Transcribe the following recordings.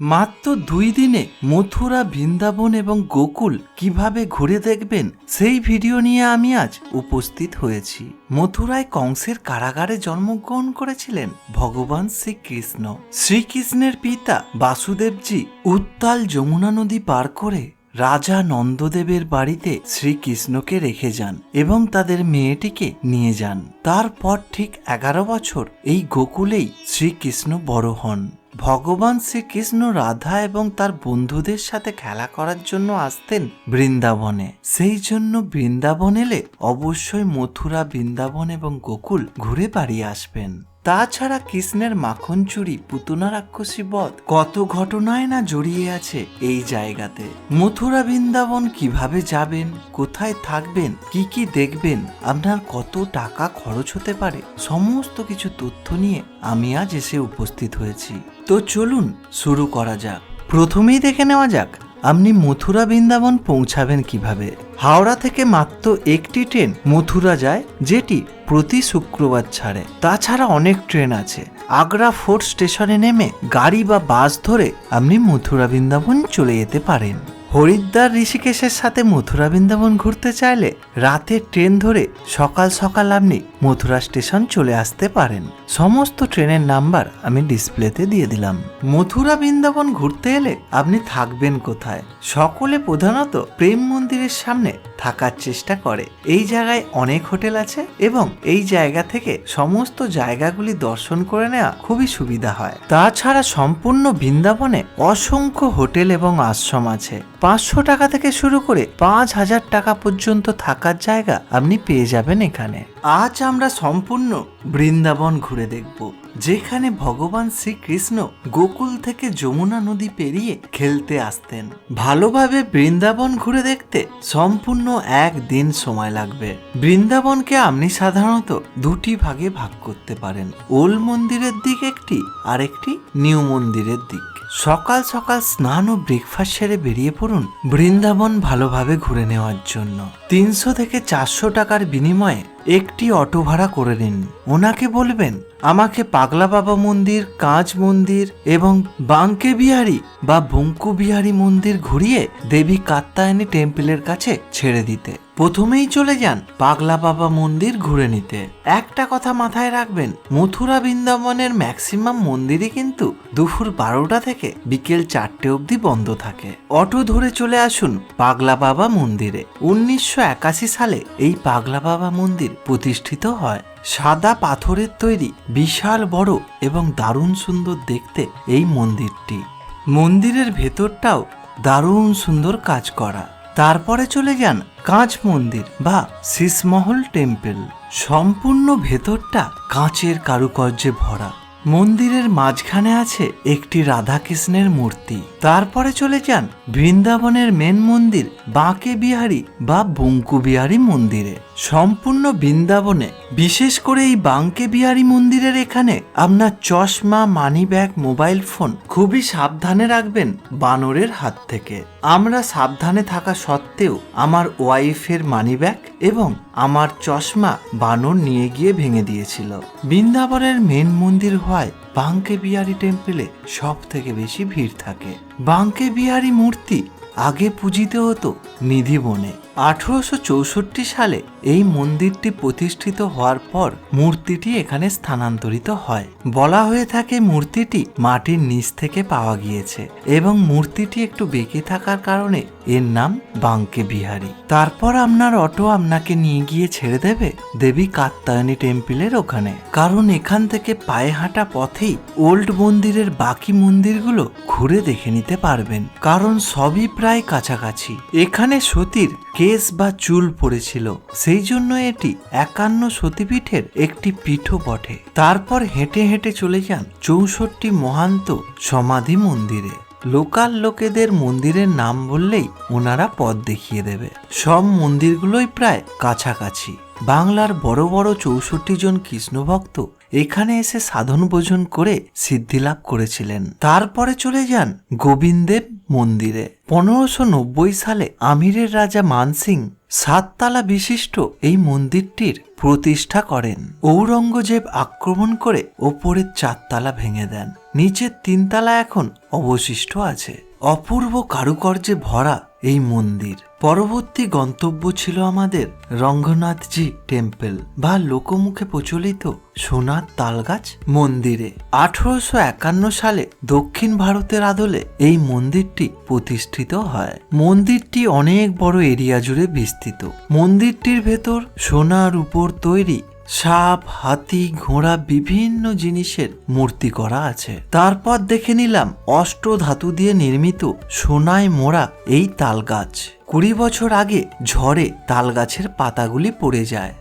মাত্র দুই দিনে মথুরা, বৃন্দাবন এবং গোকুল কীভাবে ঘুরে দেখবেন, সেই ভিডিও নিয়ে আমি আজ উপস্থিত হয়েছি। মথুরায় কংসের কারাগারে জন্মগ্রহণ করেছিলেন ভগবান শ্রীকৃষ্ণ। শ্রীকৃষ্ণের পিতা বাসুদেবজি উত্তাল যমুনা নদী পার করে রাজা নন্দদেবের বাড়িতে শ্রীকৃষ্ণকে রেখে যান এবং তাদের মেয়েটিকে নিয়ে যান। তারপর ঠিক এগারো বছর এই গোকুলেই শ্রীকৃষ্ণ বড় হন। ভগবান শ্রীকৃষ্ণ রাধা এবং তার বন্ধুদের সাথে খেলা করার জন্য আসতেন বৃন্দাবনে। সেই জন্য বৃন্দাবন এলে অবশ্যই মথুরা, বৃন্দাবন এবং গোকুল ঘুরে বাড়ি আসবেন। তাছাড়া কৃষ্ণের মাখন চুরি, পুতনা রাক্ষসী বধ, কত ঘটনায় না জড়িয়ে আছে এই জায়গাতে? মথুরা বৃন্দাবন কীভাবে যাবেন? কোথায় থাকবেন? কি কি দেখবেন? আপনার কত টাকা খরচ হতে পারে? সমস্ত কিছু তথ্য নিয়ে আমি আজ এসে উপস্থিত হয়েছি। তো চলুন, শুরু করা যাক। প্রথমেই দেখে নেওয়া যাক আপনি মথুরা বৃন্দাবন পৌঁছাবেন কীভাবে? হাওড়া থেকে মাত্র একটি ট্রেন মথুরা যায়, যেটি প্রতি শুক্রবার ছাড়ে। তাছাড়া অনেক ট্রেন আছে। আগ্রা ফোর্ট স্টেশনে নেমে গাড়ি বা বাস ধরে আপনি মথুরা বৃন্দাবন চলে যেতে পারেন। হরিদ্বার ঋষিকেশের সাথে মথুরা বৃন্দাবন ঘুরতে চাইলে রাতে ট্রেন ধরে সকাল সকাল আপনি মথুরা স্টেশন চলে আসতে পারেন। সমস্ত ট্রেনের নাম্বার আমি ডিসপ্লেতে দিয়ে দিলাম। মথুরা বৃন্দাবন ঘুরতে এলে আপনি থাকবেন কোথায়? সকলে প্রধানত প্রেম মন্দিরের সামনে থাকার চেষ্টা করে। এই জায়গায় অনেক হোটেল আছে এবং এই জায়গা থেকে সমস্ত জায়গাগুলি দর্শন করে নেওয়া খুবই সুবিধা হয়। তাছাড়া সম্পূর্ণ বৃন্দাবনে অসংখ্য হোটেল এবং আশ্রম আছে। পাঁচশো টাকা থেকে শুরু করে পাঁচ হাজার টাকা পর্যন্ত থাকার জায়গা আপনি পেয়ে যাবেন এখানে। আজ আমরা সম্পূর্ণ বৃন্দাবন ঘুরে দেখব, যেখানে ভগবান শ্রীকৃষ্ণ গোকুল থেকে যমুনা নদী পেরিয়ে খেলতে আসতেন। ভালোভাবে বৃন্দাবন ঘুরে দেখতে সম্পূর্ণ এক দিন সময় লাগবে। বৃন্দাবনকে আপনি সাধারণত দুটি ভাগে ভাগ করতে পারেন। ওল মন্দিরের দিক একটি আর একটি নিউ মন্দিরের দিক। সকাল সকাল স্নান ও ব্রেকফাস্ট সেরে বেরিয়ে পড়ুন বৃন্দাবন ভালোভাবে ঘুরে নেওয়ার জন্য। তিনশো থেকে চারশো টাকার বিনিময়ে একটি অটো ভাড়া করে নিন। ওনাকে বলবেন, আমাকে পাগলা বাবা মন্দির, কাঁচ মন্দির এবং বাঙ্কে বিহারি বা বঙ্কু বিহারি মন্দির ঘুরিয়ে দেবী কাত্তায়নী টেম্পলের কাছে ছেড়ে দিতে। প্রথমেই চলে যান পাগলা বাবা মন্দির ঘুরে নিতে। একটা কথা মাথায় রাখবেন, মথুরা বৃন্দাবনের ম্যাক্সিমাম মন্দিরই কিন্তু দুপুর বারোটা থেকে বিকেল চারটে অবধি বন্ধ থাকে। অটো ধরে চলে আসুন পাগলা বাবা মন্দিরে। উনিশশো একাশি সালে এই পাগলা বাবা মন্দির প্রতিষ্ঠিত হয়। সাদা পাথরের তৈরি, বিশাল বড় এবং দারুণ সুন্দর দেখতে এই মন্দিরটি। মন্দিরের ভেতরটাও দারুণ সুন্দর কাজ করা। তারপরে চলে যান কাঁচ মন্দির বা শীষমহল টেম্পেল। সম্পূর্ণ ভেতরটা কাঁচের কারুকার্যে ভরা। মন্দিরের মাঝখানে আছে একটি রাধাকৃষ্ণের মূর্তি। তারপরে চলে যান বৃন্দাবনের মেন মন্দির বাঁকে বিহারি বা বঙ্কু বিহারি মন্দিরে। সম্পূর্ণ বৃন্দাবনে, বিশেষ করে এই বাঙ্কে বিহারি মন্দিরের এখানে আপনার চশমা, মানি ব্যাগ, মোবাইল ফোন খুবই সাবধানে রাখবেন বানরের হাত থেকে। আমরা সাবধানে থাকা সত্ত্বেও আমার ওয়াইফের মানি ব্যাগ এবং আমার চশমা বানর নিয়ে গিয়ে ভেঙে দিয়েছিল। বৃন্দাবনের মেন মন্দির হওয়ায় বাঙ্কে বিহারি টেম্পলে সব থেকে বেশি ভিড় থাকে। বাঙ্কে বিহারি মূর্তি আগে পূজিত হতো নিধিবনে। আঠারোশো চৌষট্টি সালে এই মন্দিরটি প্রতিষ্ঠিত হওয়ার পর মূর্তিটি এখানে স্থানান্তরিত হয়। বলা হয়ে থাকে মূর্তিটি মাটির নিচ থেকে পাওয়া গিয়েছে এবং মূর্তিটি একটু বেঁকে থাকার কারণে এর নাম বাঙ্কে বিহারী। তারপর আপনার অটো আপনাকে নিয়ে গিয়ে ছেড়ে দেবে দেবী কাত্তায়নী টেম্পলের ওখানে। কারণ এখান থেকে পায়ে হাঁটা পথেই ওল্ড মন্দিরের বাকি মন্দিরগুলো ঘুরে দেখে নিতে পারবেন। কারণ সবই প্রায় কাছাকাছি। এখানে সতীর কেস বা চুল পড়েছিল। সেই জন্য এটি একান্ন সতীপীঠের একটি পীঠও বটে। তারপর হেঁটে হেঁটে চলে যান চৌষট্টি মহান্ত সমাধি মন্দিরে। লোকাল লোকেদের মন্দিরের নাম বললেই ওনারা পথ দেখিয়ে দেবে। সব মন্দিরগুলোই প্রায় কাছাকাছি। বাংলার বড় বড় চৌষট্টি জন কৃষ্ণভক্ত এখানে এসে সাধন ভোজন করে সিদ্ধি লাভ করেছিলেন। তারপরে চলে যান গোবিন্দের মন্দিরে। পনেরোশো সালে আমিরের রাজা মানসিং সাততলা বিশিষ্ট এই মন্দিরটির প্রতিষ্ঠা করেন। ঔরঙ্গজেব আক্রমণ করে ওপরের চারতলা ভেঙে দেন। নিচের তিনতলা এখন অবশিষ্ট আছে। অপূর্ব কারুকর্যে ভরা এই মন্দির। পরবর্তী গন্তব্য ছিল আমাদের রঙ্গনাথজি টেম্পল বা লোকমুখে প্রচলিত সোনার তালগাছ মন্দিরে। আঠারোশো একান্ন সালে দক্ষিণ ভারতের আদলে এই মন্দিরটি প্রতিষ্ঠিত হয়। মন্দিরটি অনেক বড় এরিয়া জুড়ে বিস্তৃত। মন্দিরটির ভেতর সোনার উপর তৈরি সাপ, হাতি, ঘোড়া বিভিন্ন জিনিসের মূর্তি করা আছে। তারপর দেখে নিলাম অষ্ট ধাতু দিয়ে নির্মিত সোনায় মোড়া এই তাল গাছ কুড়ি বছর আগে ঝড়ে তাল গাছের পাতাগুলি পড়ে যায়।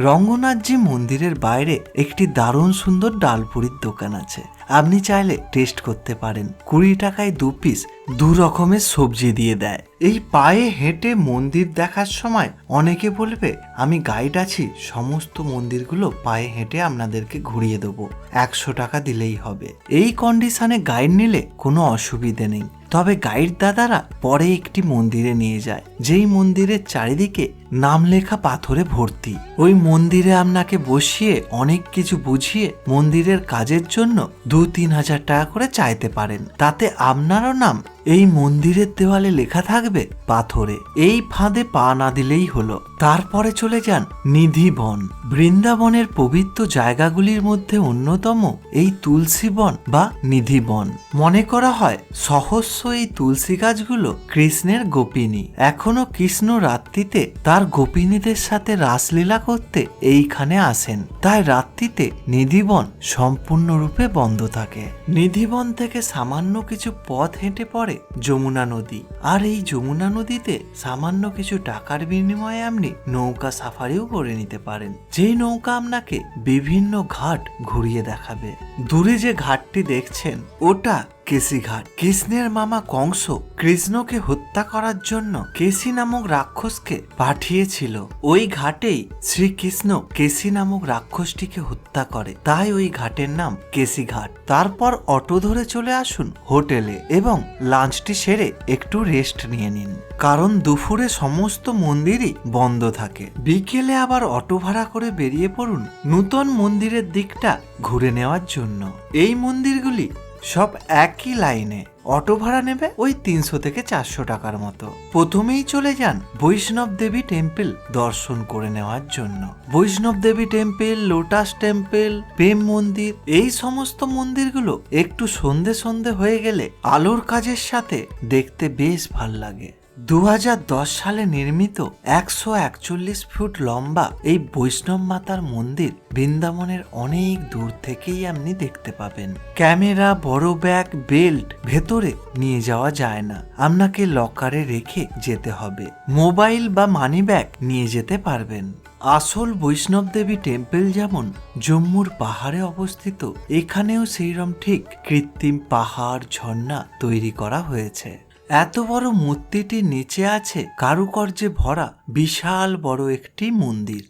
রঙ্গনাথজি মন্দিরের বাইরে একটি দারুণ সুন্দর ডালপুরির দোকান আছে। আপনি চাইলে টেস্ট করতে পারেন। কুড়ি টাকায় দু পিস দু রকমের সবজি দিয়ে দেয়। এই পায়ে হেঁটে মন্দির দেখার সময় অনেকে বলবে, আমি গাইড আছি, সমস্ত মন্দিরগুলো পায়ে হেঁটে আপনাদেরকে ঘুরিয়ে দেবো। একশো টাকা দিলেই হবে। এই কন্ডিশনে গাইড নিলে কোনো অসুবিধে নেই। তবে গাইড দাদারা পরে একটি মন্দিরে নিয়ে যায়, যেই মন্দিরের চারিদিকে নাম লেখা পাথরে ভর্তি। ওই মন্দিরে আপনাকে বসিয়ে অনেক কিছু বুঝিয়ে মন্দিরের কাজের জন্য দু তিন হাজার টাকা করে চাইতে পারেন। তাতে আপনারও নাম এই মন্দিরের দেওয়ালে লেখা থাকবে পাথরে। এই ফাঁদে পা না দিলেই হলো। তারপরে চলে যান নিধিবন। বৃন্দাবনের পবিত্র জায়গাগুলির মধ্যে অন্যতম এই তুলসী বন বা নিধিবন। মনে করা হয় সহস্য এই তুলসী গাছগুলো কৃষ্ণের গোপিনী। এখনও কৃষ্ণ রাত্রিতে তার গোপিনীদের সাথে রাসলীলা করতে এইখানে আসেন। তাই রাত্রিতে নিধিবন সম্পূর্ণরূপে বন্ধ থাকে। নিধিবন থেকে সামান্য কিছু পথ হেঁটে পড়ে যমুনা নদী। আর এই যমুনা নদীতে সামান্য কিছু টাকার বিনিময়ে আপনি নৌকা সাফারিও করে নিতে পারেন। যেই নৌকা আপনাকে বিভিন্ন ঘাট ঘুরিয়ে দেখাবে। দূরে যে ঘাটটি দেখছেন, ওটা কেসি ঘাট কৃষ্ণের মামা কংস কৃষ্ণকে হত্যা করার জন্য কেসি নামক রাক্ষসকে পাঠিয়েছিল। ওই ঘাটেই শ্রীকৃষ্ণ কেসি নামক রাক্ষসটিকে হত্যা করে। তাই ওই ঘাটের নাম কেসি ঘাট তারপর অটো ধরে চলে আসুন হোটেলে এবং লাঞ্চটি সেরে একটু রেস্ট নিয়ে নিন। কারণ দুপুরে সমস্ত মন্দিরই বন্ধ থাকে। বিকেলে আবার অটো ভাড়া করে বেরিয়ে পড়ুন নূতন মন্দিরের দিকটা ঘুরে নেওয়ার জন্য। এই মন্দিরগুলি সব একই লাইনে অটো ভাড়া নেবে ওই তিনশো থেকে চারশো টাকার মতো। প্রথমেই চলে যান বৈষ্ণব দেবী টেম্পল দর্শন করে নেওয়ার জন্য। Vaishno Devi temple, Lotus Temple, Prem Mandir, এই সমস্ত মন্দিরগুলো একটু সন্ধে সন্ধে হয়ে গেলে আলোর কাজের সাথে দেখতে বেশ ভালো লাগে। দু হাজার দশ সালে নির্মিত একশো একচল্লিশ ফুট লম্বা এই বৈষ্ণব মাতার মন্দির বৃন্দাবনের অনেক দূর থেকেই আপনি দেখতে পাবেন। ক্যামেরা, বড় ব্যাগ, বেল্ট ভেতরে নিয়ে যাওয়া যায় না। আপনাকে লকারে রেখে যেতে হবে। মোবাইল বা মানি ব্যাগ নিয়ে যেতে পারবেন। আসল বৈষ্ণব দেবী টেম্পল যেমন জম্মুর পাহাড়ে অবস্থিত, এখানেও সেইরম ঠিক কৃত্রিম পাহাড় ঝর্ণা তৈরি করা হয়েছে। এত বড় মূর্তিটির নিচে আছে কারুকর্যে ভরা বিশাল বড় একটি মন্দির।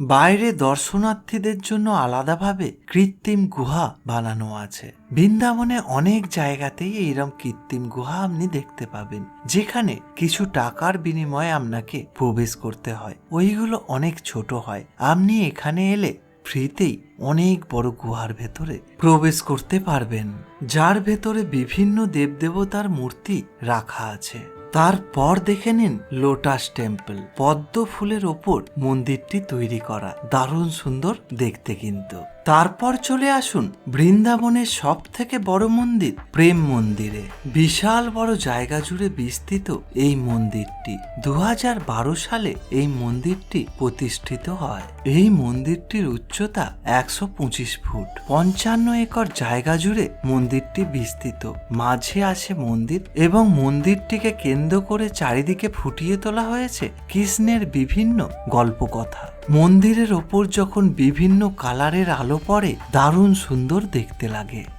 বাইরে দর্শনার্থীদের জন্য আলাদাভাবে কৃত্রিম গুহা বানানো আছে। বৃন্দাবনে অনেক জায়গাতেই এইরকম কৃত্রিম গুহা আপনি দেখতে পাবেন, যেখানে কিছু টাকার বিনিময়ে আপনাকে প্রবেশ করতে হয়। ওইগুলো অনেক ছোট হয়। আপনি এখানে এলে ফ্রিতেই অনেক বড় গুহার ভেতরে প্রবেশ করতে পারবেন, যার ভেতরে বিভিন্ন দেবদেবতার মূর্তি রাখা আছে। তারপর দেখে নিন লোটাস টেম্পল, পদ্ম ফুলের ওপর মন্দিরটি তৈরি করা। দারুণ সুন্দর দেখতে কিন্তু। তারপর চলে আসুন বৃন্দাবনের সব থেকে বড় মন্দির, প্রেম মন্দিরে। বিশাল বড় জায়গা জুড়ে বিস্তৃত এই মন্দিরটি। দু হাজার বারো সালে এই মন্দিরটি প্রতিষ্ঠিত হয়। এই মন্দিরটির উচ্চতা একশো পঁচিশ ফুট। পঞ্চান্ন একর জায়গা জুড়ে মন্দিরটি বিস্তৃত। মাঝে আছে মন্দির এবং মন্দিরটিকে কেন্দ্র করে চারিদিকে ফুটিয়ে তোলা হয়েছে কৃষ্ণের বিভিন্ন গল্পকথা। মন্দিরের ওপর যখন বিভিন্ন কালারের আলো পড়ে দারুণ সুন্দর দেখতে লাগে।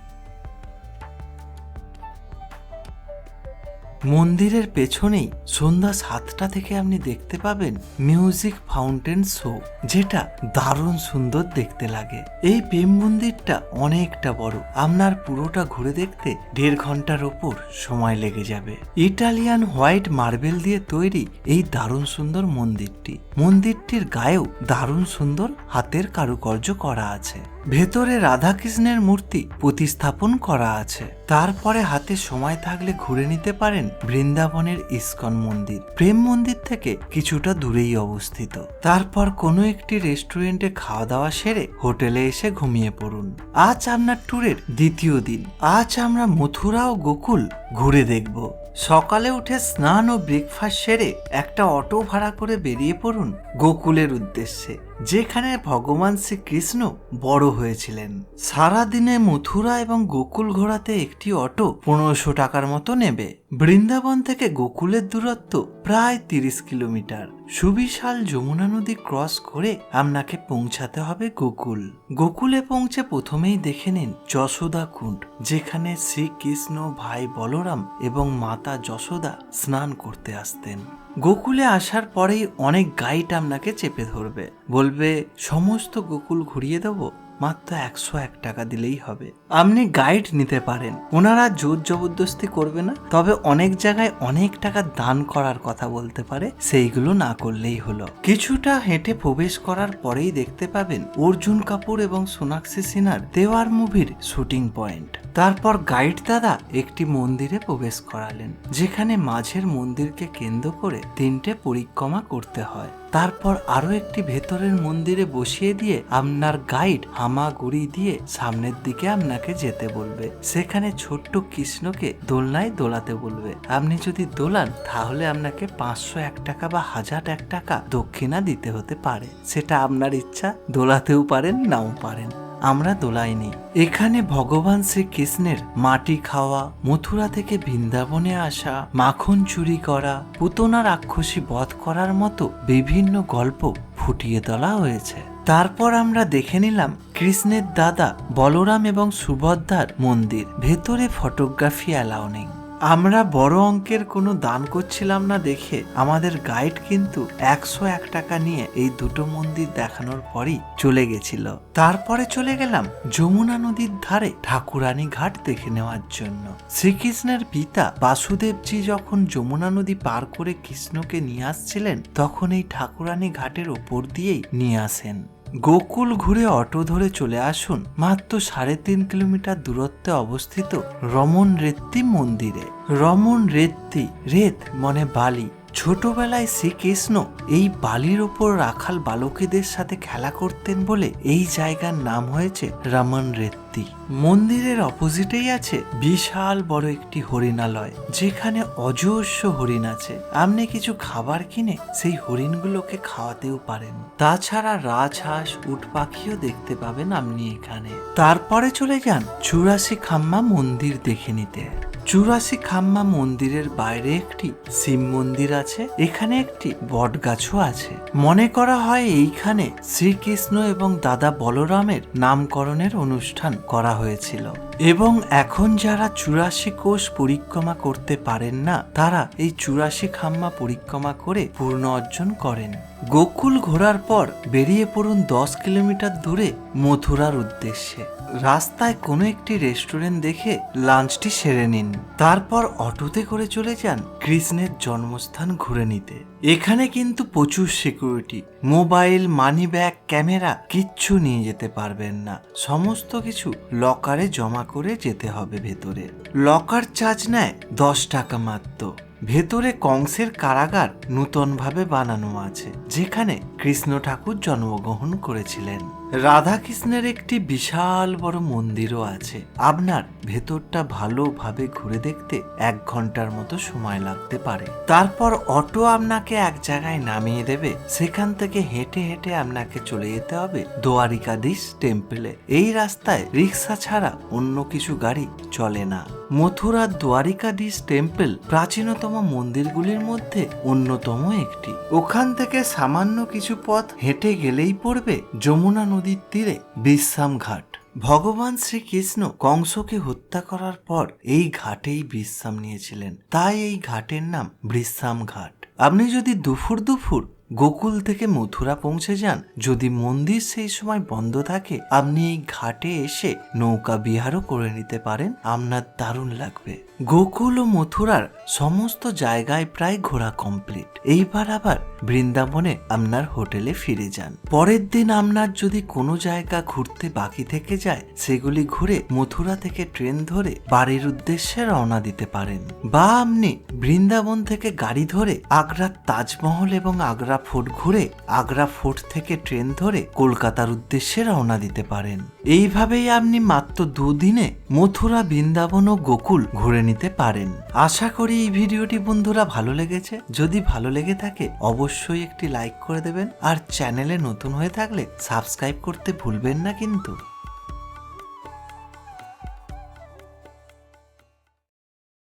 মন্দিরের পেছনেই সন্ধ্যা সাতটা থেকে আপনি দেখতে পাবেন মিউজিক ফাউন্টেন শো, যেটা দারুণ সুন্দর দেখতে লাগে। এই প্রেম মন্দিরটা অনেকটা বড়। আপনার পুরোটা ঘুরে দেখতে দেড় ঘণ্টার ওপর সময় লেগে যাবে। ইটালিয়ান হোয়াইট মার্বেল দিয়ে তৈরি এই দারুণ সুন্দর মন্দিরটি। মন্দিরটির গায়েও দারুণ সুন্দর হাতের কারুকার্য করা আছে। ভেতরে রাধাকৃষ্ণের মূর্তি প্রতিস্থাপন করা আছে। তারপরে হাতে সময় থাকলে ঘুরে নিতে পারেন বৃন্দাবনের ইস্কন মন্দির। প্রেম মন্দির থেকে কিছুটা দূরেই অবস্থিত। তারপর কোনো একটি রেস্টুরেন্টে খাওয়া দাওয়া সেরে হোটেলে এসে ঘুমিয়ে পড়ুন। আজ আপনার ট্যুরের দ্বিতীয় দিন। আজ আমরা মথুরা ও গোকুল ঘুরে দেখব। সকালে উঠে স্নান ও ব্রেকফাস্ট সেরে একটা অটো ভাড়া করে বেরিয়ে পড়ুন গোকুলের উদ্দেশ্যে, যেখানে ভগবান শ্রীকৃষ্ণ বড় হয়েছিলেন। সারাদিনে মথুরা এবং গোকুল ঘোরাতে একটি অটো পনেরোশো টাকার মতো নেবে। বৃন্দাবন থেকে গোকুলের দূরত্ব প্রায় তিরিশ কিলোমিটার। সুবিশাল যমুনা নদী ক্রস করে আপনাকে পৌঁছাতে হবে গোকুল। গোকুলে পৌঁছে প্রথমেই দেখে নিন যশোদা কুণ্ড, যেখানে শ্রীকৃষ্ণ, ভাই বলরাম এবং মাতা যশোদা স্নান করতে আসতেন। গোকুলে আসার পরেই অনেক গাইড আপনাকে চেপে ধরবে। বলবে, সমস্ত গোকুল ঘুরিয়ে দেবো? মাত্র একশো এক টাকা দিলেই হবে। আপনি গাইড নিতে পারেন। ওনারা জোর জবরদস্তি করবে না, তবে অনেক জায়গায় অনেক টাকা দান করার কথা বলতে পারে, সেইগুলো না করলেই হলো। কিছুটা হেঁটে প্রবেশ করার পরেই দেখতে পাবেন অর্জুন কাপুর এবং সোনাক্ষী সিনহার দেওয়ার মুভির শুটিং পয়েন্ট। তারপর গাইড দাদা একটি মন্দিরে প্রবেশ করালেন, যেখানে মাঝের মন্দিরকে কেন্দ্র করে তিনটে পরিক্রমা করতে হয়। তারপর আরও একটি ভেতরের মন্দিরে বসিয়ে দিয়ে আপনার গাইড হামাগুড়ি দিয়ে সামনের দিকে আপনাকে যেতে বলবে। সেখানে ছোট্ট কৃষ্ণকে দোলনায় দোলাতে বলবে। আপনি যদি দোলান, তাহলে আপনাকে পাঁচশো এক টাকা বা হাজার এক টাকা দক্ষিণা দিতে হতে পারে। সেটা আপনার ইচ্ছা, দোলাতেও পারেন, নাও পারেন। আমরা দোলাইনি। এখানে ভগবান শ্রীকৃষ্ণের মাটি খাওয়া, মথুরা থেকে বৃন্দাবনে আসা, মাখন চুরি করা পুতনা রাক্ষসী বধ করার মতো বিভিন্ন গল্প ফুটিয়ে তোলা হয়েছে। তারপর আমরা দেখে নিলাম কৃষ্ণের দাদা বলরাম এবং সুভদ্রার মন্দির। ভেতরে ফটোগ্রাফি অ্যালাউ নেই। আমরা বড় অঙ্কের কোনো দান করছিলাম না দেখে আমাদের গাইড কিন্তু একশো এক টাকা নিয়ে এই দুটো মন্দির দেখানোর পরই চলে গেছিল। তারপরে চলে গেলাম যমুনা নদীর ধারে ঠাকুরানী ঘাট দেখে নেওয়ার জন্য। শ্রীকৃষ্ণের পিতা বাসুদেবজি যখন যমুনা নদী পার করে কৃষ্ণকে নিয়ে আসছিলেন, তখন এই ঠাকুরানী ঘাটের ওপর দিয়েই নিয়ে আসেন। গোকুল ঘুরে অটো ধরে চলে আসুন মাত্র সাড়ে তিন কিলোমিটার দূরত্বে অবস্থিত রমন রেত্তি মন্দিরে। রমন রেত্তি, রেত মনে বালি। ছোটবেলায় শ্রীকৃষ্ণ এই বালির ওপর রাখাল বালকেদের সাথে খেলা করতেন বলে এই জায়গার নাম হয়েছে রমন রেত্তি মন্দিরের অপোজিটেই আছে বিশাল বড় একটি হরিণালয়, যেখানে অজস্র হরিণ আছে। আপনি কিছু খাবার কিনে সেই হরিণগুলোকে খাওয়াতেও পারেন। তাছাড়া রাজহাঁস, উট পাখিও দেখতে পাবেন আপনি এখানে। তারপরে চলে যান চুরাশি খাম্মা মন্দির দেখে নিতে। চুরাশি খাম্মা মন্দিরের বাইরে একটি শিব মন্দির আছে, এখানে একটি বট গাছও আছে। মনে করা হয় এইখানে শ্রীকৃষ্ণ এবং দাদা বলরামের নামকরণের অনুষ্ঠান করা হয়েছিল। এবং এখন যারা চুরাশি কোষ পরিক্রমা করতে পারেন না, তারা এই চুরাশি খাম্মা পরিক্রমা করে পূর্ণ অর্জন করেন। গোকুল ঘোরার পর বেরিয়ে পড়ুন দশ কিলোমিটার দূরে মথুরার উদ্দেশ্যে। রাস্তায় কোনো একটি রেস্টুরেন্ট দেখে লাঞ্চটি সেরে নিন। তারপর অটোতে করে চলে যান কৃষ্ণের জন্মস্থান ঘুরে নিতে। এখানে কিন্তু প্রচুর security, mobile money bag camera কিচ্ছু নিয়ে যেতে পারবেন না। সমস্ত কিছু লকারে জমা করে যেতে হবে ভেতরে। লকার চার্জ নেয় দশ টাকা মাত্র। ভেতরে কংসের কারাগার নূতনভাবে বানানো আছে, যেখানে কৃষ্ণ ঠাকুর জন্মগ্রহণ করেছিলেন। রাধাকৃষ্ণের একটি বিশাল বড় মন্দিরও আছে। আপনার ভেতরটা ভালোভাবে ঘুরে দেখতে এক ঘণ্টার মতো সময় লাগতে পারে। তারপর অটো আপনাকে এক জায়গায় নামিয়ে দেবে। সেখান থেকে হেঁটে হেঁটে আপনাকে চলে যেতে হবে দোয়ারিকাধীশ টেম্পলে। এই রাস্তায় রিক্সা ছাড়া অন্য কিছু গাড়ি চলে না। মথুরার দ্বারিকাধীশ টেম্পল প্রাচীনতম মন্দিরগুলির মধ্যে অন্যতম একটি। ওখান থেকে সামান্য কিছু পথ হেঁটে গেলেই পড়বে যমুনা নদীর তীরে বিশ্রাম ঘাট। ভগবান শ্রীকৃষ্ণ কংসকে হত্যা করার পর এই ঘাটেই বিশ্রাম নিয়েছিলেন। তাই এই ঘাটের নাম বিশ্রাম ঘাট। আপনি যদি দুপুর দুপুর গোকুল থেকে মথুরা পৌঁছে যান। যদি মন্দির সেই সময় বন্ধ থাকে, আপনি এই ঘাটে এসে নৌকা বিহারও করে নিতে পারেন। আপনার দারুণ লাগবে। গোকুল ও মথুরার সমস্ত জায়গায় প্রায় ঘোরা কমপ্লিট এইবার আবার বৃন্দাবনে আপনার হোটেলে ফিরে যান। পরের দিন আপনার যদি কোনো জায়গা ঘুরতে বাকি থেকে যায়, সেগুলি ঘুরে মথুরা থেকে ট্রেন ধরে বাড়ির উদ্দেশ্যে রওনা দিতে পারেন। বা আপনি বৃন্দাবন থেকে গাড়ি ধরে আগ্রার তাজমহল এবং আগ্রা ফোর্ট ঘুরে আগ্রা ফোর্ট থেকে ট্রেন ধরে কলকাতার উদ্দেশ্যে রওনা দিতে পারেন। এইভাবেই আপনি মাত্র দুদিনে মথুরা, বৃন্দাবন ও গোকুল ঘুরে নিতে পারেন। আশা করি এই ভিডিওটি বন্ধুরা ভালো লেগেছে। যদি ভালো লেগে থাকে, অবশ্যই একটি লাইক করে দেবেন। আর চ্যানেলে নতুন হয়ে থাকলে সাবস্ক্রাইব করতে ভুলবেন না কিন্তু।